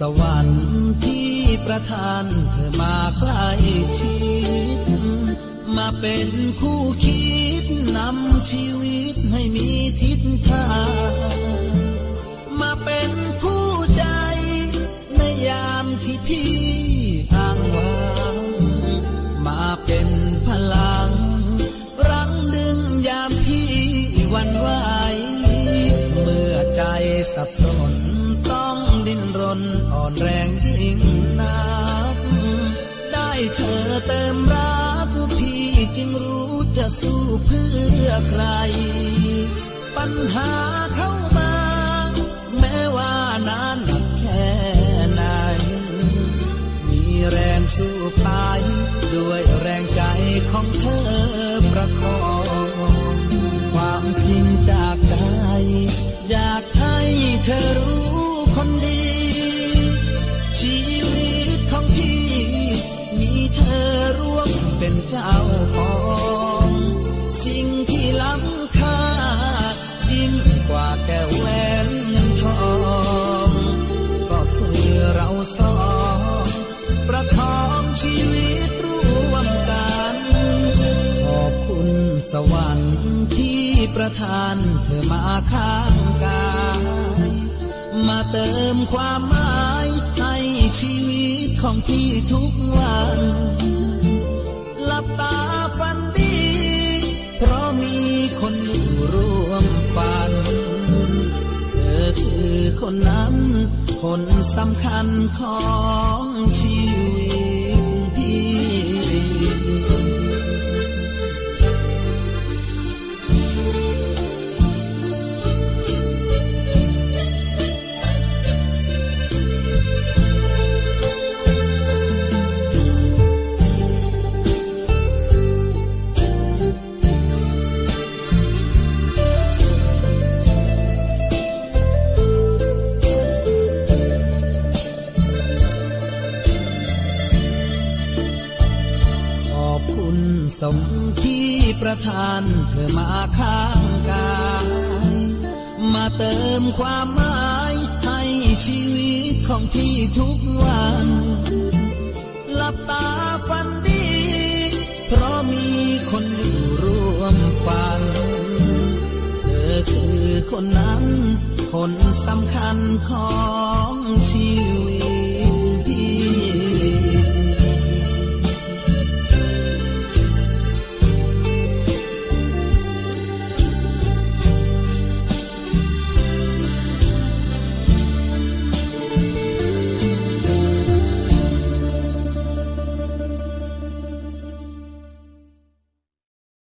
สวรรค์ที่ประทานเธอมาใกล้ชิด มาเป็นคู่คิดนำชีวิตให้มีทิศทางมาเป็นคู่ใจ ในยามที่พี่อ้างว้างมาเป็นพลัง รังดึงยามพี่วันไหวเมื่อใจสับสน ดิ้นรนอ่อนแรงยิ่งนัก ได้เธอเติมรักพี่จึงรู้จะสู้เพื่อใคร ปัญหาเข้ามา แม้ว่านานแค่ไหน มีแรงสู้ไป ด้วยแรงใจของเธอประคอง เป็นเจ้าของสิ่งที่ล้ำค่ายิ่งกว่าแก้วแหวนเงินทอง ก็คือเราสองประคองชีวิตร่วมกัน ขอบคุณสวรรค์ที่ประทานเธอมาข้างกายมาเติมความหมายให้ชีวิตของพี่ทุกวัน ตาฝันดี เพราะมีคนอยู่ร่วมฝัน เธอคือคนนั้น คนสำคัญของชีวิต คุณสมที่ประทานเธอมาข้างกาย มาเติมความหมายให้ชีวิตของพี่ทุกวัน หลับตาฝันดี เพราะมีคนอยู่ร่วมฝัน เธอคือคนนั้น คนสำคัญของชีวิตที่